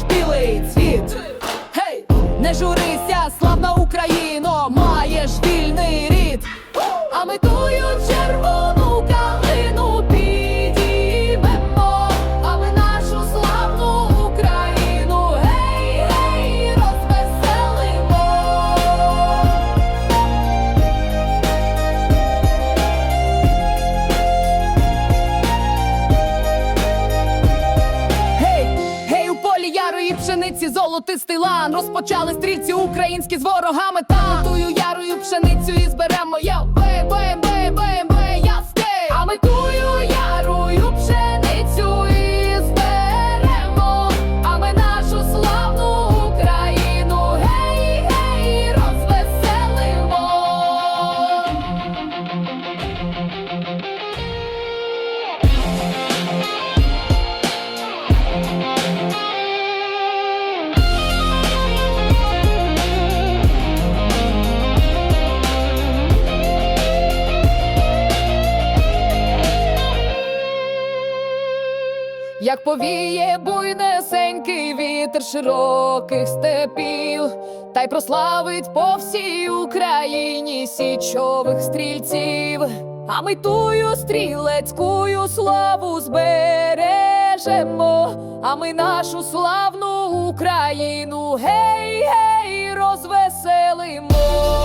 маєш білий цвіт. Гей, не журися, славна Україно, маєш вільний рід. А ми тую червону калину пшениці, золотистий лан. Розпочали стрільці українські з ворогами та тую ярою пшеницю і зберемо. Я бей, бей, Як повіє буйнесенький вітер широких степів, та й прославить по всій Україні січових стрільців, а ми тую стрілецькую славу збережемо, а ми нашу славну Україну, гей, гей, розвеселимо.